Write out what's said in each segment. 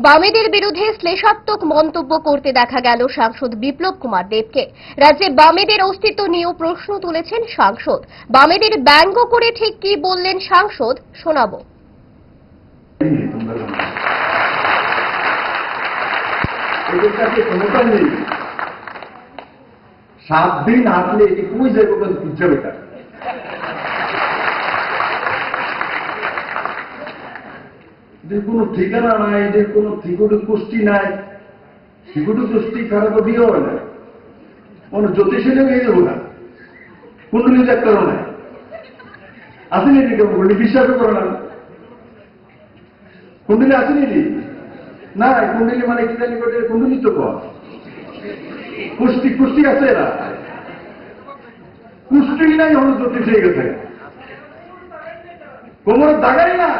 বামেদের বিরুদ্ধে শ্লেষাত্মক মন্তব্য করতে দেখা গেল সাংসদ বিপ্লব কুমার দেবকে। রাজ্যে বামেদের অস্তিত্ব নিয়েও প্রশ্ন তুলেছেন সাংসদ। বামেদের ব্যঙ্গ করে ঠিক কি বললেন সাংসদ? শোনাবো। সাত দিন হাঁটলে কই যাবে কোন বুঝছে এদের কোনো ঠিকানা নাই, এদের কোনো ঠিকুটু কুষ্টি নাই। ঠিকুটু কুষ্টি খারাপ দিয়েও হয় না? কোনো জ্যোতিষেও এই দেবো না। কুণ্ডলী ডাক্তারও নাই আসেনি এদিকে বললি বিশ্বাসও করো না। কুণ্ডলী আসেনি এদিকে? না কুণ্ডলী মানে কি জানি করে কুণ্ডলী তো কুষ্টি কুষ্টি আছে এরা। কুষ্টি নাই হলো জ্যোতিষ হয়ে গেছে। কোমরের দাগাই না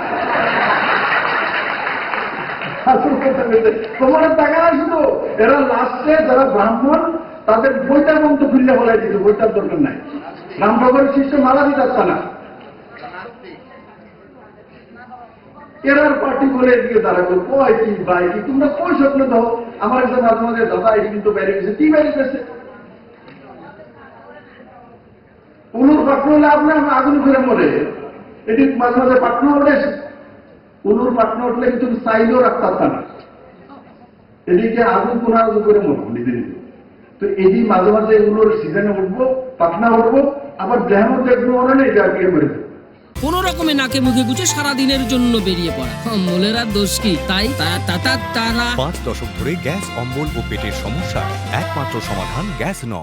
আসল কথা বলতে, কোমরের দাগা না শুধু এরা লাস্টে যারা ব্রাহ্মণ তাদের বইটার মতো খুললে বলাই দিত বইটার দরকার নাই। রামভগরের শিষ্য মারা দিতে না। এরার পার্টি বলে এদিকে দাঁড়াবো কয় কি বাই কি তোমরা কই স্বপ্ন দাও আমার মাঝে মাঝে দাদা এটি কিন্তু বাইরে গেছে কি বাইরে গেছে? উলুর পাটন হলে আপনার আগুন করে মরে। এটি মাঝে মাঝে পাটন ওঠে উলুর পাটন উঠলে কিন্তু চাইলেও রাখতে পারত না। এদিকে আগুন কোন আগুন করে মরবো নিজে নিজে। তো এদিকে মাঝে মাঝে এগুলোর সিজনে উঠবো পাটনা উঠবো আবার দেহ দেখব মনে নেই যা গিয়ে মেরে দেবো। কোন রকমে নাকে মুখে গুছে সারা দিনের জন্য বেরিয়ে পড়া। অম্বলের আর দোষ কি? তাই তারা। পাঁচ দশক ধরে গ্যাস অম্বল ও পেটের সমস্যা একমাত্র সমাধান গ্যাস নয়।